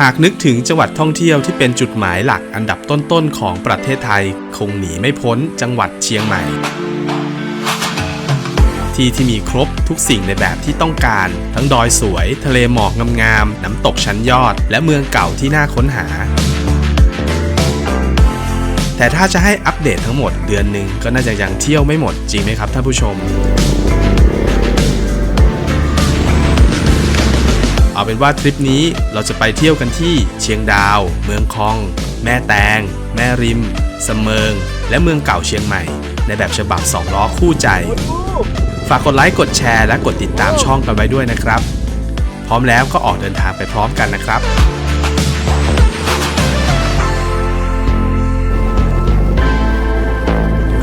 หากนึกถึงจังหวัดท่องเที่ยวที่เป็นจุดหมายหลักอันดับต้นๆของประเทศไทย คงหนีไม่พ้นจังหวัดเชียงใหม่ ที่ที่มีครบทุกสิ่งในแบบที่ต้องการ ทั้งดอยสวย ทะเลหมอกงามๆน้ำตกชั้นยอด และเมืองเก่าที่น่าค้นหา แต่ถ้าจะให้อัปเดตทั้งหมดเดือนหนึ่งก็น่าจะยังเที่ยวไม่หมดจริงไหมครับท่านผู้ชม เอาเป็นว่าทริปนี้เราจะไปเที่ยวกันที่เชียงดาว เมืองคอง แม่แตง แม่ริมสะเมิง และเมืองเก่าเชียงใหม่ ในแบบฉบับ2ล้อคู่ใจ ฝากกดไลค์กดแชร์และกดติดตามช่องกันไว้ด้วยนะครับ พร้อมแล้วก็ออกเดินทางไปพร้อมกันนะครับ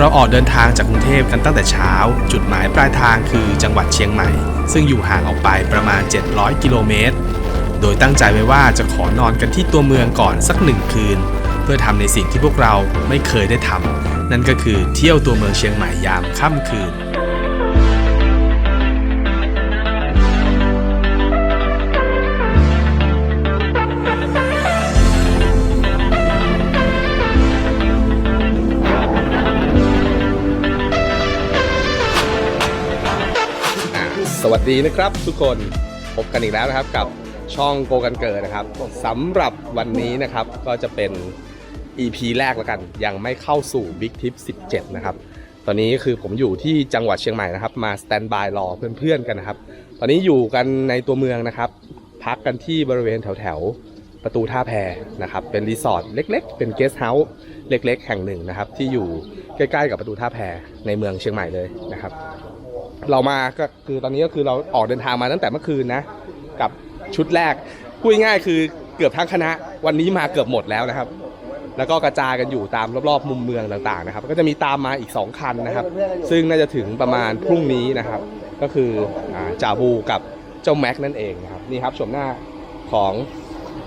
เราออกเดินทางจากกรุงเทพกันตั้งแต่เช้า จุดหมายปลายทางคือจังหวัดเชียงใหม่ ซึ่งอยู่ห่างออกไปประมาณ 700 กิโลเมตร โดยตั้งใจไว้ว่าจะขอนอนกันที่ตัวเมืองก่อนสักหนึ่งคืน เพื่อทำในสิ่งที่พวกเราไม่เคยได้ทำนั่นก็คือเที่ยวตัวเมืองเชียงใหม่ยามค่ำคืน วัสดีนะครับทุกคนพบกันอีกแล้วนะครับกับช่องโกกันเกิดนะครับสำหรับวันนี้นะครับก็จะเป็น EP แรกแล้วกัน ยังไม่เข้าสู่ Big Tip 17 นะครับ ตอนนี้คือผมอยู่ที่จังหวัดเชียงใหม่นะครับ มาสแตนบายรอเพื่อนๆกันนะครับ ตอนนี้อยู่กันในตัวเมืองนะครับ พักกันที่บริเวณแถวๆ ประตูท่าแพนะครับ เป็นรีสอร์ทเล็กๆ เป็นเกสต์เฮาส์เล็กๆ แห่งหนึ่งนะครับ ที่อยู่ใกล้ๆ กับประตูท่าแพในเมืองเชียงใหม่เลยนะครับ เรามาก็คือตอนนี้ก็คือเราออกเดินทางมาตั้งแต่เมื่อคืนนะ กับชุดแรกพูดง่ายคือเกือบทั้งคณะ วันนี้มาเกือบหมดแล้วนะครับ แล้วก็กระจายกันอยู่ตามรอบๆมุมเมืองต่างๆนะครับ ก็จะมีตามมาอีก 2 คันนะครับ ซึ่งน่าจะถึงประมาณพรุ่งนี้นะครับ ก็คืออ่าจาบูกับเจ้าแม็กนั่นเองนะครับนี่ครับชมหน้าของ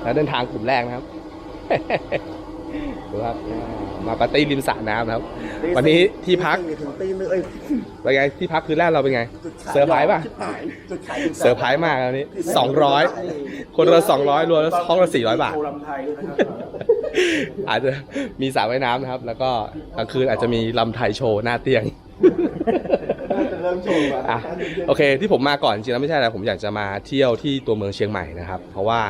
นักเดินทางกลุ่มแรกนะครับ ดูครับอ่ามาปาร์ตี้ริมสระน้ำนะครับ วันนี้ที่พักถึงตีนเลยเป็นไงที่พักคืนแรกเราเป็นไงเซอร์ไพรส์ป่ะจุดขายเซอร์ไพรส์มากอันนี้สองร้อยคนละสองร้อยรวมแล้วห้องละสี่ร้อยบาทโชว์ลำไทยด้วยนะครับอาจจะมีสระว่ายน้ำนะครับ แล้วก็กลางคืนอาจจะมีลำไทยโชว์หน้าเตียงเริ่มโชว์แล้วอะโอเคที่ผมมาก่อนจริงๆแล้วไม่ใช่อะไรผมอยากจะมาเที่ยวที่ตัวเมืองเชียงใหม่นะครับ เพราะว่า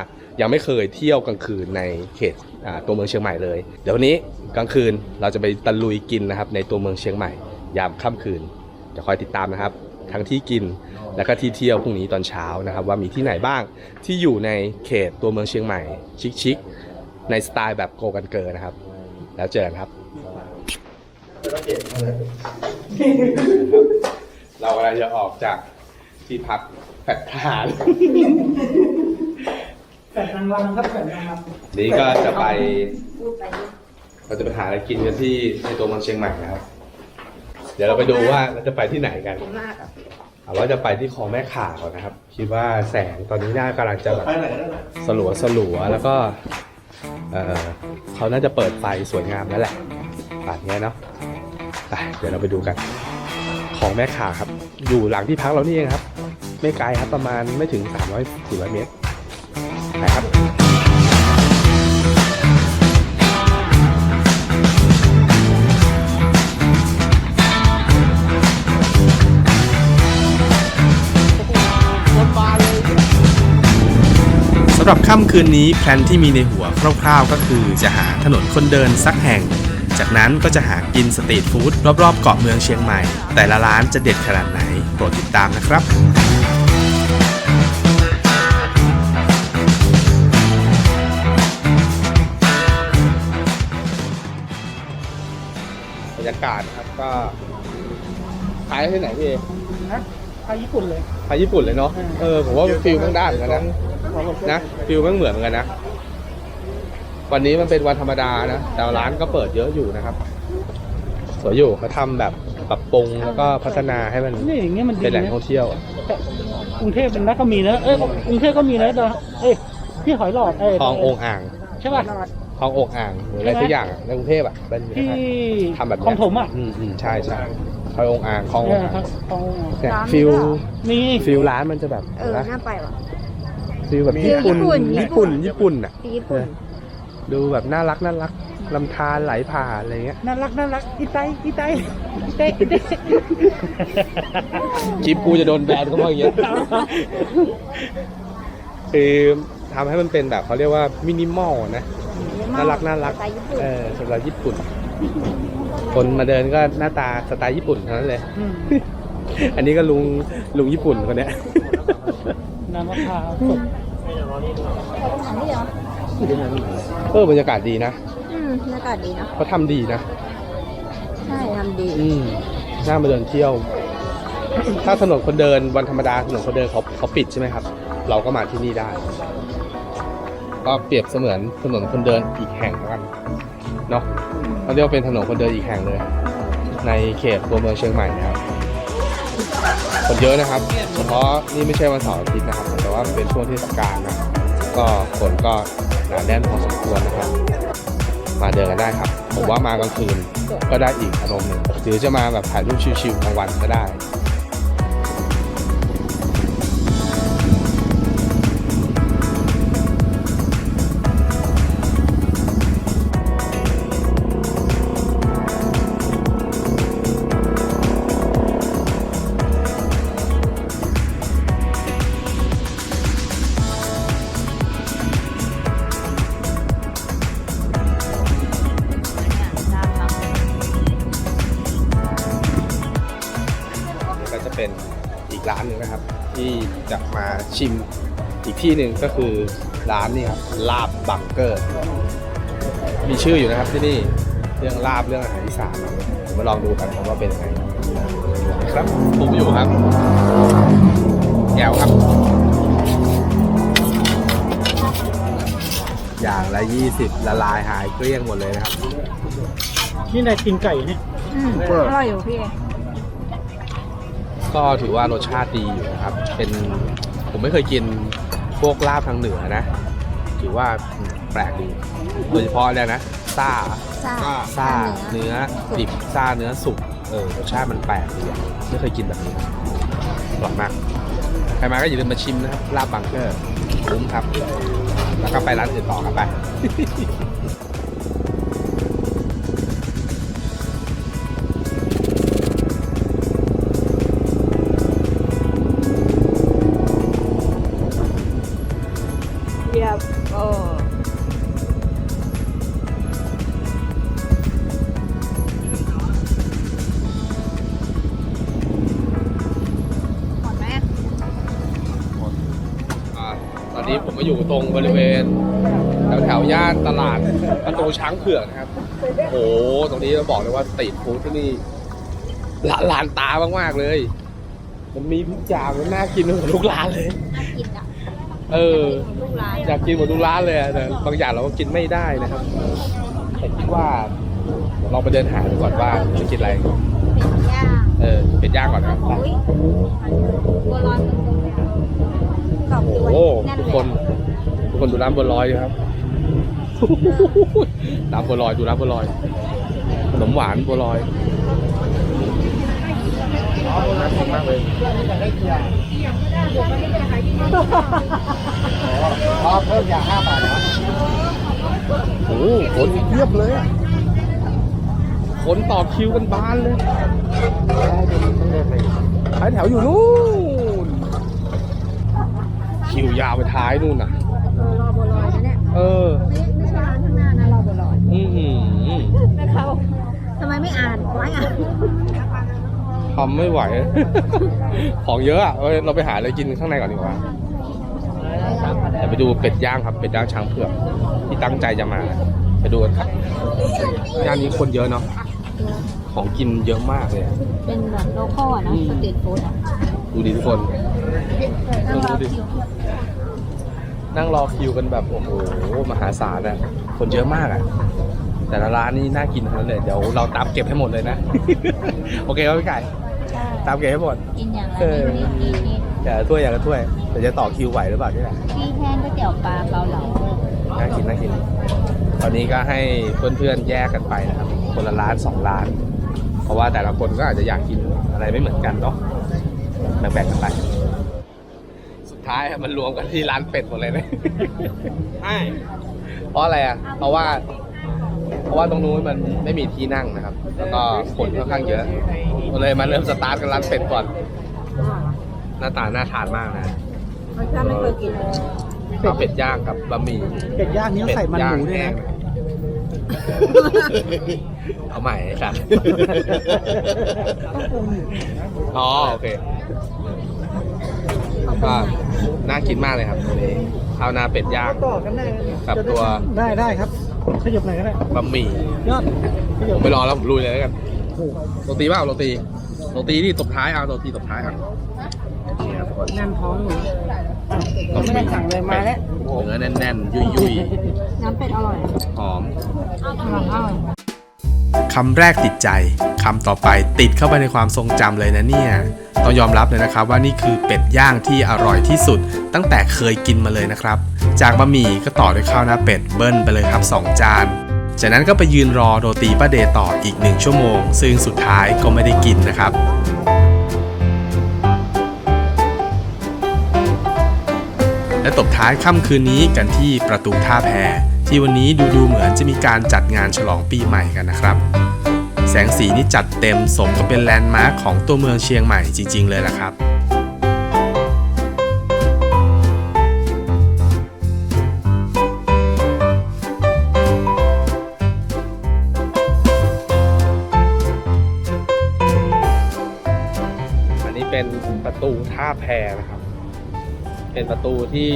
ยังไม่เคยเที่ยวกลางคืนในเขตอ่าตัวเมืองเชียงใหม่เลย เดี๋ยววันนี้กลางคืนเราจะไปตะลุยกินนะครับในตัวเมืองเชียงใหม่ ยามค่ำคืนจะคอยติดตามนะครับ ทั้งที่กินและก็ที่เที่ยวพรุ่งนี้ตอนเช้านะครับ ว่ามีที่ไหนบ้างที่อยู่ในเขตตัวเมืองเชียงใหม่ ชิคๆในสไตล์แบบโกกันเกอร์นะครับ แล้วเจอกันครับ เรากำลังจะออกจากที่พักแฟดทหาร แปดนางรำครับแปดนางรนี่ก็จะไปเราจะไปหาอะไรกินกันที่ในตัวเมืองเชียงใหม่นะครับ เดี๋ยวเราไปดูว่าเราจะไปที่ไหนกันเอาว่าจะไปที่คลองแม่ข่าก่อนนะครับ คิดว่าแสงตอนนี้น่ากำลังจะแบบำไปไหนได้ไหนสลัวสลัวแล้วก็เออเขาน่าจะเปิดไฟสวยงามแล้วแหละป่านนี้เนาะไปเดี๋ยวเราไปดูกันของแม่ข่าครับ อยู่หลังที่พักเรานี่เองครับ ไม่ไกลครับประมาณไม่ถึง 300 400 เมตร ไปครับสำหรับค่ำคืนนี้แพลนที่มีในหัวคร่าวๆ ก็คือจะหาถนนคนเดินสักแห่ง จากนั้นก็จะหากินสตรีทฟู้ดรอบๆเกาะเมืองเชียงใหม่ แต่ละร้านจะเด็ดขนาดไหน โปรดติดตามนะครับ กาศนะครับก็ขายที่ไหนพี่เอนะไปญี่ปุ่นเลย ขายญี่ปุ่นเลยเนาะเออผมว่าฟิลแม่งได้เหมือนกันนะนะฟิลแม่งเหมือนกันนะ วันนี้มันเป็นวันธรรมดานะแต่ร้านก็เปิดเยอะอยู่นะครับสวยอยู่เขาทำแบบปรับปรุงแล้วก็พัฒนาให้มันนี่อย่างเงี้ยมันดีเป็นแหล่งนะท่องเที่ยวแต่กรุงเทพเป็นนักก็มีนะเอ้ยกรุงเทพก็มีนะแต่เอ้ยที่หอยหลอดเอ้ยคลององอ่างใช่ป่ะค ลององอ่างหรืออะไรสักอย่างอะในกรุงเทพอะเป็นที่ทำแบบคลองเนี้ยถมอะอืมอืมใช่ใช่คลององอ่างคลองเอองออ่างครับคลองเนี่ยร้านฟิลนี้เหรอมีฟิลร้านมันจะแบบเออ นะน่าไปว่ะฟฟีลแบบญี่ปุ่นญี่ปุ่นญี่ปุ่นญี่ปุ่นอะญี่ปุ่น ดูแบบน่ารักน่ารักลำธารไหลผ่านอะไรเงี้ยน่ารักน่ารักอีไตอีไตอีไตอีไตคลิปกูจะโดนแบนเขาบอกอย่างเงี้ยคือทำให้มันเป็นแบบเขาเรียกว่ามินิมอลนะ น่ารักน่ารัก สไตล์ญี่ปุ่นเออสไตล์ญี่ปุ่น คนมาเดินก็หน้าตาสไตล์ญี่ปุ่นเท่านั้นเลย อืมอันนี้ก็ลุงลุงญี่ปุ่นคนเนี้ย น้ำมะพร้าวสดอันนี้เหรอเออบรรยากาศดีนะอืมบรรยากาศดีเนาะเขาทำดีนะ ใช่ทำดีอืมน่ามาเดินเที่ยว ถ้าถนนคนเดินวันธรรมดาถนนคนเดินเขาเขาปิดใช่ไหมครับ เราก็มาที่นี่ได้ ก็เปรียบเสมือนถนนคนเดินอีกแห่งกันเนาะเขาเรียกว่าเป็นถนนคนเดินอีกแห่งเลย ในเขตตัวเมืองเชียงใหม่นะครับคนเยอะนะครับ เฉพาะนี่ไม่ใช่วันเสาร์อาทิตย์นะครับ แต่ว่าเป็นช่วงเทศกาลนะก็คนก็หนาแน่นพอสมควรนะครับ มาเดินกันได้ครับ ผมว่ามากลางคืนก็ได้อีกอารมณ์หนึ่งหรือจะมาแบบถ่ายรูปชิวๆกลางวันก็ได้ จะมาชิมอีกที่หนึ่งก็คือร้านนี่ครับลาบบังเกอร์ มีชื่ออยู่นะครับที่นี่เรื่องลาบเรื่องอาหารอีสานนะเดี๋ยวมาลองดูกันครับว่าเป็นยังไงครับผมอยู่ครับแก้วครับ อย่างละ 20 ละลายหายเกลี้ยงหมดเลยนะครับ นี่นายกินไก่เนี่ย อืมอร่อยอยู่พี่ ก็ถือว่ารสชาติดีอยู่นะครับ เป็นผมไม่เคยกินพวกลาบทางเหนือนะ ถือว่าแปลกดีโดยเฉพาะเนี่ยนะซ่าซ่าซ่าเนื้อดิบซ่าเนื้อสุกเออรสชาติมันแปลกดีอะไม่เคยกินแบบนี้อร่อยมากใครมาก็อย่าลืมมาชิมนะครับลาบบังเกอร์คุ้มครับ แล้วก็ไปร้านอื่นต่อครับไป แถวแถวๆย่านตลาดประตูช้างเผือกนะครับ โอ้โห ตรงนี้เราบอกเลยว่าสตรีทฟู้ดที่นี่ละลานตามากๆเลย มันมีทุกอย่างมันน่ากินหมดทุกร้านเลย น่ากินอะเออ ลูกร้านอยากกินหมดทุกร้านเลยอะแต่บางอย่างเราก็กินไม่ได้นะครับแต่คิดว่าลองไปเดินหาดูก่อนว่าจะกินอะไร เป็นย่างเออเป็นย่างก่อนนะครับ อุ้ยบัวลอยมันกรอบโอ้ด้วยโหแน่นทุกเลยคน ทุกคนดูร้านบัวลอยดิครับร้านบัวลอยดูร้านบัวลอยขนมหวานบัวลอยน่ากินมากเลยเพิ่มยาห้าบาทนะโอ้โหคนเพียบเลยอะคนต่อคิวกันบานเลยท้ายแถวอยู่นู่น คิวยาวไปท้ายนู่นน่ะ เนี่ยเออ ไม่ไม่ใช่ร้านข้างหน้านะรอบัวลอยอือหือนะคะทำไมไม่อ่านไว้อ่านทำไม่ไหว ของเยอะอะเอ้ยเราไปหาอะไรกินข้างในก่อนดีกว่าเดี๋ยวไปดูเป็ดย่างครับ เป็ดย่างช้างเผือกที่ตั้งใจจะมา ไปดูกันครับย่านนี้คนเยอะเนาะ ของกินเยอะมากเลยอะเป็นแบบโลคอลอะนะอืมสตรีทฟู้ดอะดูดิทุกคน นั่งรอดูดิคิว นั่งรอคิวกันแบบโอ้โหมหาศาลอะคนเยอะมากอะแต่ละร้านนี่น่ากินทั้งนั้นเลยเดี๋ยวเราตามเก็บให้หมดเลยนะ โอเคครับพี่ไก่ใช่ตามเก็บให้หมดกินอย่างละเออนิดนิดนิดอย่าละถ้วยอย่าละถ้วยแต่จะต่อคิวไหวหรือเปล่านี่แหละพี่แห้งก๋วยเตี๋ยวปลาเกาเหลาน่ากินน่ากิน ตอนนี้ก็ให้เพื่อนๆแยกกันไปนะครับ คนละร้านสองร้าน เพราะว่าแต่ละคนก็อาจจะอยากกินอะไรไม่เหมือนกันเนาะแบ่งๆกันไปสุด ท้ายมันรวมกันที่ร้านเป็ดหมดเลยนะใช่เพราะอะไรอะ เพราะว่า เพราะว่าตรงนู้นมันไม่มีที่นั่งนะครับ แล้วก็คนค่อนข้างเยอะก็เลยมาเริ่มสตาร์ทกันร้านเป็ดก่อน หน้าตาน่าทานมากนะมันจะไม่เคยกินเลยข้าวเป็ดย่างกับบะหมี่เป็ดย่างนี้ต้องใส่มันหมูด้วยนะเอาใหม่ครับอ๋อ โอเคก็ น่ากินมากเลยครับตัวนี้ข้าวหน้าเป็ดย่าง ต่อกันได้กับตัว ได้ได้ครับขยับไหนอยก็ได้บะหมี่ยอดขยัผบมไม่รอแล้วผมลุยเลยแล้วกันโอ้โหโรตีเปล่าโรตีโรตีนี่ตบท้ายเอาโรตีตบท้ายเอานี่ครับทุกคนแน่นท้องอยู่เราไม่ได้สั่งเลยมาแล้วเนื้อแน่นๆ ยุ่ยน้ำเป็ดอร่อยๆหอม อร่อยอร่อย คำแรกติดใจคำต่อไปติดเข้าไปในความทรงจำเลยนะเนี่ยต้องยอมรับเลยนะครับว่านี่คือเป็ดย่างที่อร่อยที่สุด ตั้งแต่เคยกินมาเลยนะครับ จากบะหมี่ก็ต่อด้วยข้าวหน้าเป็ดเบิ้ลไปเลยครับ 2 จาน จากนั้นก็ไปยืนรอโรตีป้าเดต่ออีก1ชั่วโมง ซึ่งสุดท้ายก็ไม่ได้กินนะครับและตบท้ายค่ำคืนนี้กันที่ประตูท่าแพ ที่วันนี้ดูดูเหมือนจะมีการจัดงานฉลองปีใหม่กันนะครับ แสงสีนี่จัดเต็มสมกับเป็นแลนด์มาร์คของตัวเมืองเชียงใหม่จริง ๆ เลยล่ะครับอันนี้เป็นประตูท่าแพนะครับ เป็นประตูที่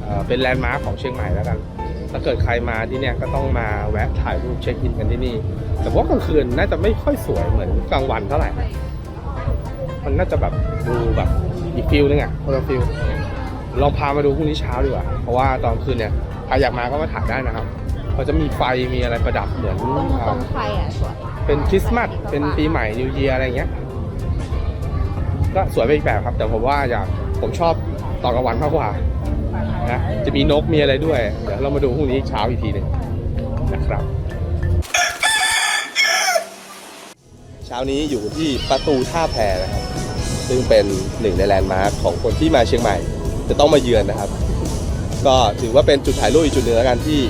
เอ่อเป็นแลนด์มาร์คของเชียงใหม่แล้วกัน ถ้าเกิดใครมาที่เนี่ยก็ต้องมาแวะถ่ายรูปเช็คอินกันที่นี่ แต่ว่ากลางคืนน่าจะไม่ค่อยสวยเหมือนกลางวันเท่าไหร่ มันน่าจะแบบดูแบบอีกฟิลนึงอะคนละฟิลลองพามาดูพรุ่งนี้เช้าดีกว่า เพราะว่าตอนคืนเนี่ยใครอยากมาก็มาถ่ายได้นะครับเขาจะมีไฟมีอะไรประดับเหมือนตรงตอ่ารงไฟอะสวย เป็นคริสต์มาส เป็นปีใหม่นิวเยียอะไรเงี้ย ก็สวยไปอีกแบบครับ แต่ผมว่าอยากผมชอบตอนกลางวันมากกว่า นะจะมีนกมีอะไรด้วย เดี๋ยวเรามาดูพรุ่งนี้เช้าอีกทีหนึ่งนะครับ เช้านี้อยู่ที่ประตูท่าแพนะครับ ซึ่งเป็นหนึ่งในแลนด์มาร์คของคนที่มาเชียงใหม่ จะต้องมาเยือนนะครับ ก็ถือว่าเป็นจุดถ่ายรูปอีกจุดหนึ่งแล้วกันที่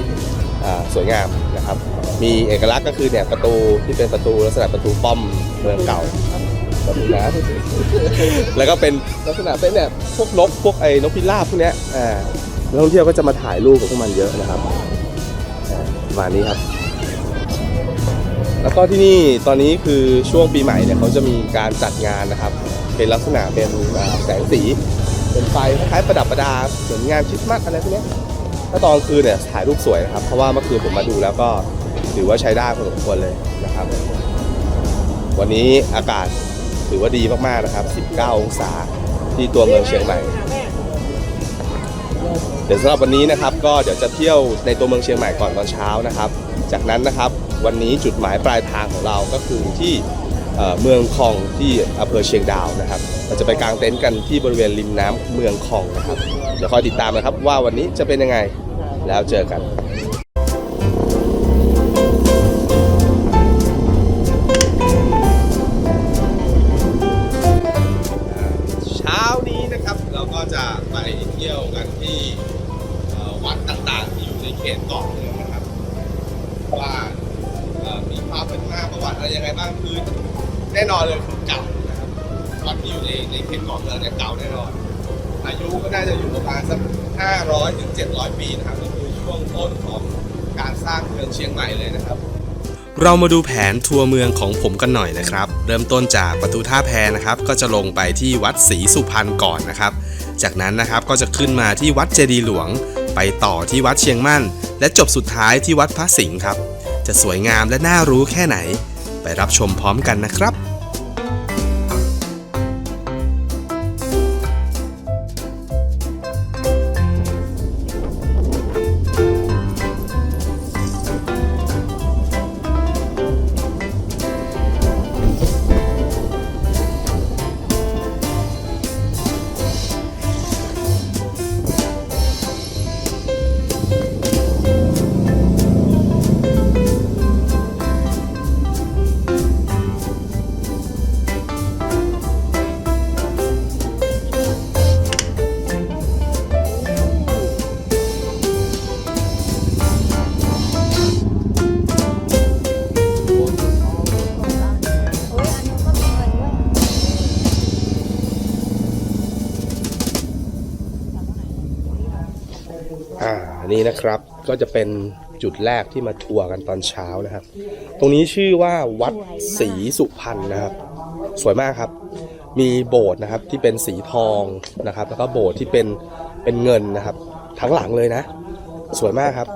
สวยงามนะครับ มีเอกลักษณ์ก็คือเนี่ยประตูที่เป็นประตูลักษณะประตูป้อมเมืองเก่า ประตูน้ำแล้วก็เป็นลักษณะเป็นเนี่ยพวกนกพวกไอ้นกพิราบพวกเนี้ยอ่านักท่องเที่ยวก็จะมาถ่ายรูปกับพวกมันเยอะนะครับอ่าประมาณนี้ครับ แล้วก็ที่นี่ตอนนี้คือช่วงปีใหม่เนี่ยเขาจะมีการจัดงานนะครับ เป็นลักษณะเป็นอ่าแสงสี เป็นไฟคล้ายๆประดับประดาเหมือนงานคริสต์มาสอะไรพวกเนี้ย ถ้าตอนกลางคืนเนี่ยถ่ายรูปสวยนะครับ เพราะว่าเมื่อคืนผมมาดูแล้วก็ถือว่าใช้ได้พอสมควรเลยนะครับ วันนี้อากาศ ถือว่าดีมากๆนะครับ 19 องศาที่ตัวเมืองเชียงใหม่ เดี๋ยวสำหรับวันนี้นะครับ ก็เดี๋ยวจะเที่ยวในตัวเมืองเชียงใหม่ก่อนตอนเช้านะครับ จากนั้นนะครับวันนี้จุดหมายปลายทางของเราก็คือที่เมืองคองที่อำเภอเชียงดาวนะครับ เราจะไปกางเต็นท์กันที่บริเวณริมน้ำเมืองคองนะครับ เดี๋ยวคอยติดตามนะครับว่าวันนี้จะเป็นยังไงแล้วเจอกัน ปีนะครับนี่คือช่วงต้นของการสร้างเมืองเชียงใหม่เลยนะครับ เรามาดูแผนทัวร์เมืองของผมกันหน่อยนะครับ เริ่มต้นจากประตูท่าแพนะครับ ก็จะลงไปที่วัดศรีสุพรรณก่อนนะครับ จากนั้นนะครับก็จะขึ้นมาที่วัดเจดีย์หลวง ไปต่อที่วัดเชียงมั่น และจบสุดท้ายที่วัดพระสิงห์ครับ จะสวยงามและน่ารู้แค่ไหน ไปรับชมพร้อมกันนะครับ อ่านี่นะครับก็จะเป็นจุดแรกที่มาทัวร์กันตอนเช้านะครับ ตรงนี้ชื่อว่าวัดศรีสุพรรณนะครับ สวยมากครับ มีโบสถ์นะครับที่เป็นสีทองนะครับ แล้วก็โบสถ์ที่เป็นเป็นเงินนะครับ ทั้งหลังเลยนะ สวยมากครับ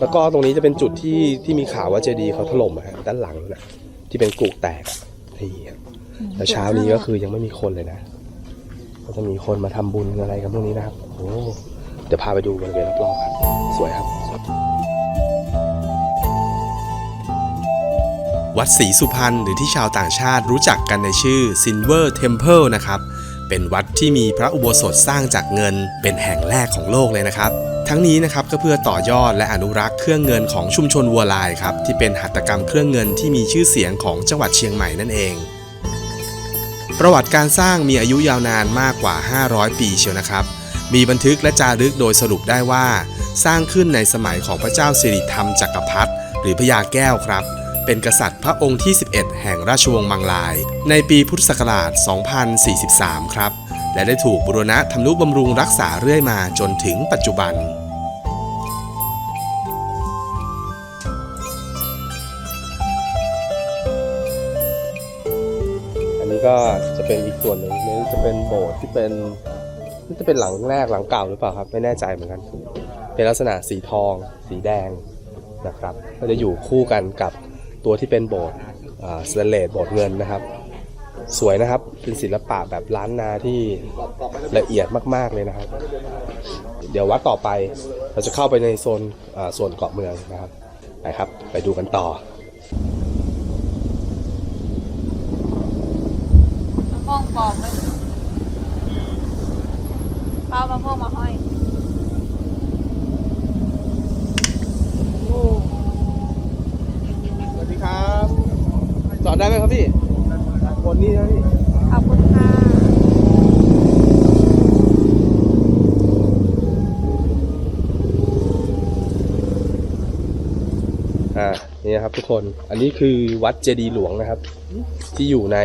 แล้วก็ตรงนี้จะเป็นจุดที่ที่มีข่าวว่าเจดีย์เขาถล่มอะฮะด้านหลังนะที่เป็นกรุแตกนี่ครับแล้วเช้านี้ก็คือยังไม่มีคนเลยนะ ก็จะมีคนมาทำบุญอะไรกันพวกนี้นะครับโอ้ เดี๋ยวพาไปดูบริเวณรอบๆครับ สวยครับ วัดศรีสุพรรณหรือที่ชาวต่างชาติรู้จักกันในชื่อ Silver Temple นะครับ เป็นวัดที่มีพระอุโบสถสร้างจากเงินเป็นแห่งแรกของโลกเลยนะครับ ทั้งนี้นะครับก็เพื่อต่อยอดและอนุรักษ์เครื่องเงินของชุมชนวัวลายครับที่เป็นหัตถกรรมเครื่องเงินที่มีชื่อเสียงของจังหวัดเชียงใหม่นั่นเองประวัติการสร้างมีอายุยาวนานมากกว่า 500 ปีเชียวนะครับ มีบันทึกและจารึกโดยสรุปได้ว่า สร้างขึ้นในสมัยของพระเจ้าสิริธรรมจักรพรรดิหรือพญาแก้วครับ เป็นกษัตริย์พระองค์ที่ 11 แห่งราชวงศ์มังลาย ในปีพุทธศักราช 2043 ครับ และได้ถูกบูรณะทำนุบำรุงรักษาเรื่อยมาจนถึงปัจจุบันอันนี้ก็จะเป็นอีกส่วนหนึ่งนี่จะเป็นโบสถ์ที่เป็น นี่จะเป็นหลังแรกหลังเก่าหรือเปล่าครับไม่แน่ใจเหมือนกัน เป็นลักษณะสีทอง สีแดงนะครับ ก็จะอยู่คู่กันกับตัวที่เป็นโบสถ์สแตนเลสโบสถ์เงินนะครับ สวยนะครับเป็นศิลปะแบบล้านนาที่ละเอียดมากๆเลยนะครับ เดี๋ยววัดต่อไปเราจะเข้าไปในโซนส่วนเกาะเมืองนะครับไปครับ ไปดูกันต่อมะม่วงปลอมไหม เปล่ามะม่วงมาห้อยสวัสดีครับจอดได้ไหมครับพี่คนนี้นะพี่ขอบคุณค่ะอ่านี่นะครับทุกคนอันนี้คือวัดเจดีย์หลวงนะครับ ที่อยู่ใน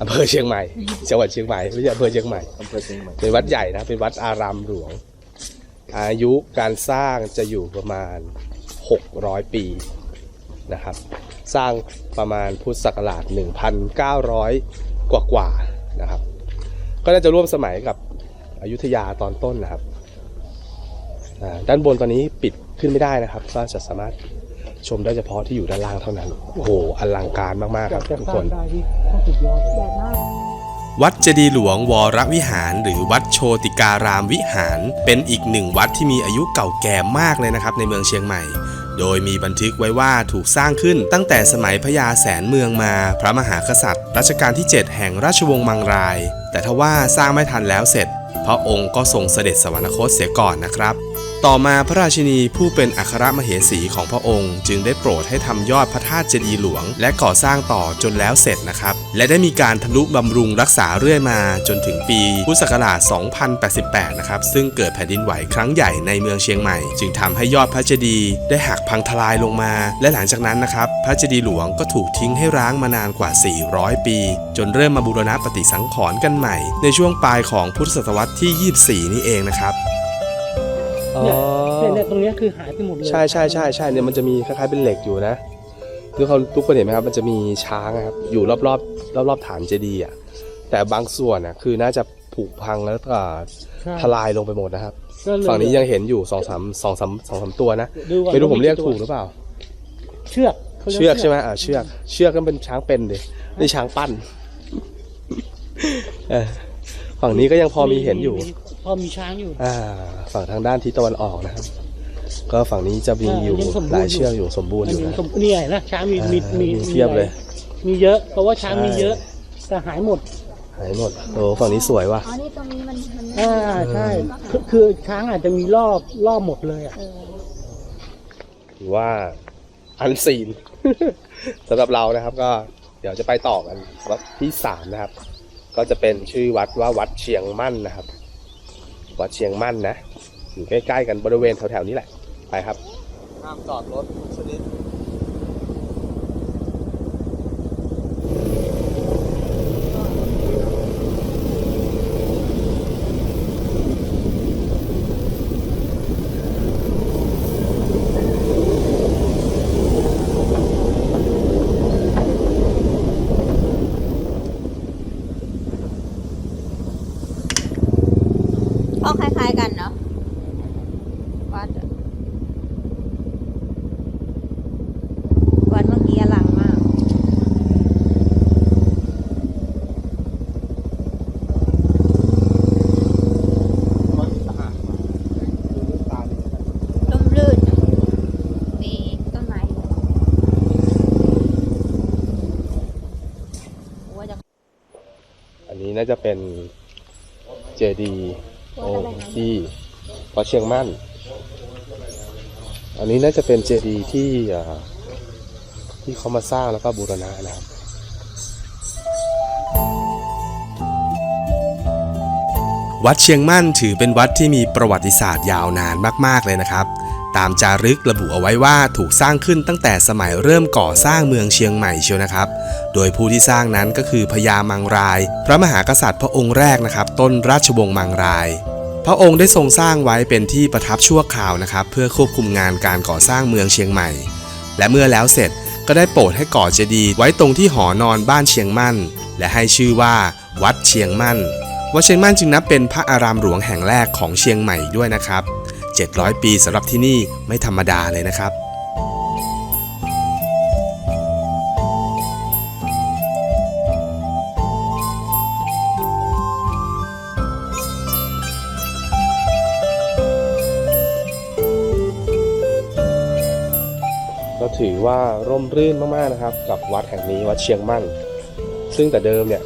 อำเภอเชียงใหม่ จังหวัดเชียงใหม่ไม่ใช่อำเภอเชียงใหม่ อำเภอเชียงใหม่เป็นวัดใหญ่นะ เป็นวัดอารามหลวง อายุการสร้างจะอยู่ประมาณ 600 ปีนะครับ สร้างประมาณพุทธศักราช 1,900 กว่ากว่าๆนะครับ ก็น่าจะร่วมสมัยกับอยุธยาตอนต้นนะครับอ่าด้านบนตอนนี้ปิดขึ้นไม่ได้นะครับ ก็จะสามารถ ชมได้เฉพาะที่อยู่ด้านล่างเท่านั้น โอ้โหอลังการมากๆครับจะทุกสคร้างนได้ที่ต้องสุดยอดเลยแดดมากวัดเจดีย์หลวงวรวิหาร หรือวัดโชติการามวิหาร เป็นอีกหนึ่งวัดที่มีอายุเก่าแก่มากเลยนะครับในเมืองเชียงใหม่ โดยมีบันทึกไว้ว่าถูกสร้างขึ้นตั้งแต่สมัยพญาแสนเมืองมา พระมหากษัตริย์ รัชกาลที่ 7 แห่งราชวงศ์มังราย แต่ทว่าสร้างไม่ทันแล้วเสร็จ พระองค์ก็ทรงเสด็จสวรรคตเสียก่อนนะครับ ต่อมาพระราชินีผู้เป็นอัครมเหสีของพระองค์ จึงได้โปรดให้ทำยอดพระธาตุเจดีย์หลวง และก่อสร้างต่อจนแล้วเสร็จนะครับ และได้มีการทนุบำรุงรักษาเรื่อยมาจนถึงปีพุทธศักราช 2088 นะครับ ซึ่งเกิดแผ่นดินไหวครั้งใหญ่ในเมืองเชียงใหม่ จึงทำให้ยอดพระเจดีย์ได้หักพังทลายลงมา และหลังจากนั้นนะครับ พระเจดีย์หลวงก็ถูกทิ้งให้ร้างมานานกว่า 400 ปี จนเริ่มมาบูรณะปฏิสังขรณ์กันใหม่ ในช่วงปลายของพุทธศตวรรษที่ 24 นี่เองนะครับ เนี่ยเนี่ยเนี่ยตรงเนี้ยคือหายไปหมดเลยใช่ใช่ใช่ใช่เนี่ยมันจะมีคล้ายๆเป็นเหล็กอยู่นะทุกคนทุกคนเห็นไหมครับ มันจะมีช้างนะครับ อยู่รอบรอบรอบรอบๆฐานเจดีย์อะแต่บางส่วนอะคือน่าจะผุพังแล้วก็ใช่ทลายลงไปหมดนะครับ ก็เลยฝั่งนี้ยังเห็นอยู่สองสามสองสามสองสามตัวนะดูก่อนไม่รู้ผมเรียกว่าถูกหรือเปล่า เชือกขารียเชือกใช่ไหมอ่าเชือก เชือกก็เป็นช้างเป็นดินี่ช้างปั้นเออฝั่งนี้ก็ยังพอมีเห็นอยู่ พอมีช้างอยู่ อ่า ฝั่งทางด้านทิศตะวันออกนะครับ ก็ฝั่งนี้จะมีอยู่อ่ายังสมบูรณ์ หลายเชือกอยู่สมบูรณ์มันอยู่ยังนะ สมนี่ไงนะช้างมีมีมีมีเทียบเลย มีเยอะ เพราะว่าช้างใช่มีเยอะ แต่หายหมด หายหมดโอ้ฝั่งนี้สวยว่ะ อ๋อ นี่ตรงนี้มันมันไม่อ่าใช่คือคือช้างอาจจะมีรอบรอบหมดเลยอะเออถือว่าอันซีน สำหรับเรานะครับ ก็เดี๋ยวจะไปต่อกันวัดที่สามนะครับ ก็จะเป็นชื่อวัดว่าวัดเชียงมั่นนะครับ วัดเชียงมั่นนะอยู่ใกล้ๆกันบริเวณแถวๆนี้แหละ ไปครับห้ามจอดรถชนิด ดีย์โอ้ที่วัดเชียงมั่น อันนี้น่าจะเป็นเจดีย์ที่อ่าที่เขามาสร้างแล้วก็บูรณะนะครับวัดเชียงมั่นถือเป็นวัดที่มีประวัติศาสตร์ยาวนานมาก ๆ เลยนะครับ ตามจารึกระบุเอาไว้ว่าถูกสร้างขึ้นตั้งแต่สมัยเริ่มก่อสร้างเมืองเชียงใหม่เชียวนะครับ โดยผู้ที่สร้างนั้นก็คือพญามังราย พระมหากษัตริย์พระองค์แรกนะครับ ต้นราชวงศ์มังราย พระองค์ได้ทรงสร้างไว้เป็นที่ประทับชั่วคราวนะครับ เพื่อควบคุมงานการก่อสร้างเมืองเชียงใหม่ และเมื่อแล้วเสร็จก็ได้โปรดให้ก่อเจดีย์ไว้ตรงที่หอนอนบ้านเชียงมั่น และให้ชื่อว่า วัดเชียงมั่นวัดเชียงมั่นจึงนับเป็นพระอารามหลวงแห่งแรกของเชียงใหม่ด้วยนะครับ 700 ปีสำหรับที่นี่ไม่ธรรมดาเลยนะครับ ก็ถือว่าร่มรื่นมากๆนะครับ กับวัดแห่งนี้วัดเชียงมั่น ซึ่งแต่เดิมเนี่ย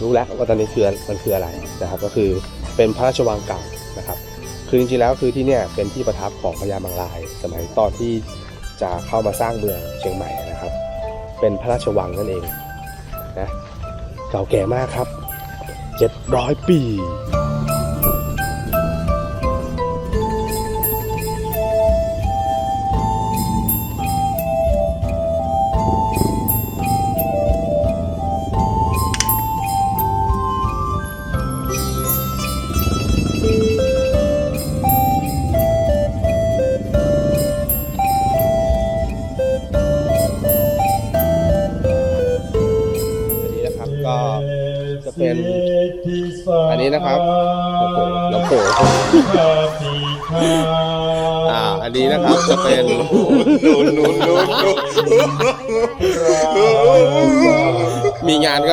รู้แล้วว่าตอนนี้คือมันคืออะไรนะครับ ก็คือเป็นพระราชวังเก่านะครับ คือจริงๆแล้วคือที่เนี่ยเป็นที่ประทับของพญามังราย สมัยตอนที่จะเข้ามาสร้างเมืองเชียงใหม่นะครับ เป็นพระราชวังนั่นเองนะเก่าแก่มากครับ 700 ปี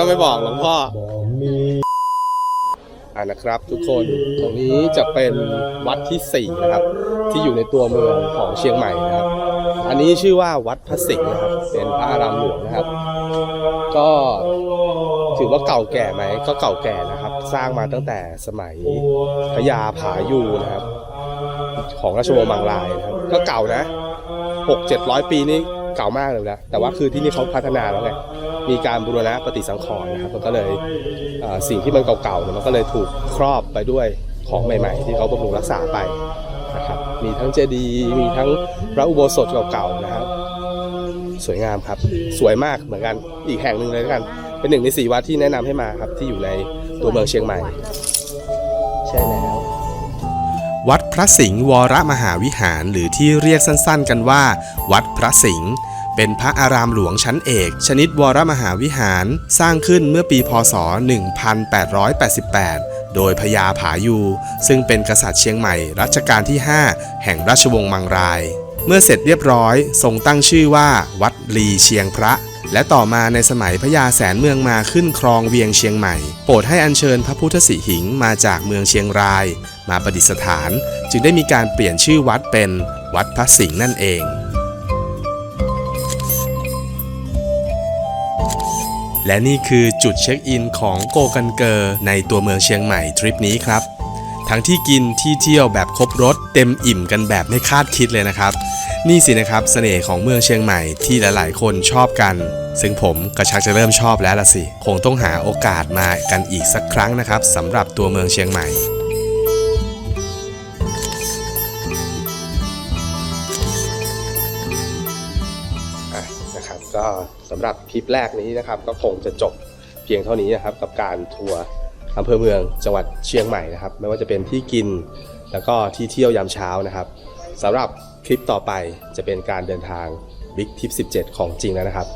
ไม่บอกหลวงพ่ออ่านะครับทุกคนตรงนี้จะเป็นวัดที่สี่นะครับ ที่อยู่ในตัวเมืองของเชียงใหม่นะครับ อันนี้ชื่อว่าวัดพระสิงห์นะครับ เป็นพระอารามหลวงนะครับ ก็ถือว่าเก่าแก่ไหมก็เก่าแก่นะครับ สร้างมาตั้งแต่สมัยพญาผายูนะครับ ของราชวงศ์มังรายนะครับ ก็เก่านะหกเจ็ดร้อยปีนี่ เก่ามากเลยนะแต่ว่าคือที่นี่เขาพัฒนาแล้วไงมีการบูรณะปฏิสังขรณ์นะครับมันก็เลยสิ่งที่มันเก่าๆเนี่ยมันก็เลยถูกครอบไปด้วยของใหม่ ๆ ที่เขาบำรุงรักษาไปนะครับมีทั้งเจดีย์มีทั้งพระอุโบสถเก่าๆนะครับ สวยงามครับ สวยมากเหมือนกันอีกแห่งหนึ่งเลยกัน เป็นหนึ่งในสี่วัดที่แนะนำให้มาครับที่อยู่ในตัวเมืองเชียงใหม่ ใช่แล้ว วัดพระสิงห์วรมหาวิหารหรือที่เรียกสั้นๆ กันว่า วัดพระสิงห์เป็นพระอารามหลวงชั้นเอก ชนิดวรมหาวิหาร สร้างขึ้นเมื่อปีพศ 1888 โดยพญาผายู ซึ่งเป็นกษัตริย์เชียงใหม่รัชกาลที่ 5 แห่งราชวงศ์มังราย เมื่อเสร็จเรียบร้อย ทรงตั้งชื่อว่า วัดลีเชียงพระและต่อมาในสมัยพญาแสนเมืองมาขึ้นครองเวียงเชียงใหม่ โปรดให้อัญเชิญพระพุทธสิหิงมาจากเมืองเชียงราย มาประดิษฐาน จึงได้มีการเปลี่ยนชื่อวัดเป็นวัดพระสิงห์นั่นเองและนี่คือจุดเช็คอินของโกกันเกอร์ในตัวเมืองเชียงใหม่ทริปนี้ครับ ทั้งที่กินที่เที่ยวแบบครบรถเต็มอิ่มกันแบบไม่คาดคิดเลยนะครับ นี่สินะครับเสน่ห์ของเมืองเชียงใหม่ที่หลายๆ คนชอบกัน ซึ่งผมก็ชักจะเริ่มชอบแล้วละสิ คงต้องหาโอกาสมากันอีกสักครั้งนะครับสำหรับตัวเมืองเชียงใหม่ สำหรับคลิปแรกนี้นะครับ ก็คงจะจบเพียงเท่านี้นะครับ กับการทัวร์อำเภอเมืองจังหวัดเชียงใหม่นะครับ ไม่ว่าจะเป็นที่กินแล้วก็ที่เที่ยวยามเช้านะครับสำหรับคลิปต่อไปจะเป็นการเดินทาง Big Tip 17 ของจริงแล้วนะครับ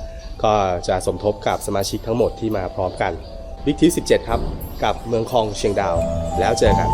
ก็จะสมทบกับสมาชิกทั้งหมดที่มาพร้อมกัน Big Tip 17 ครับ กับเมืองคลองเชียงดาว แล้วเจอกัน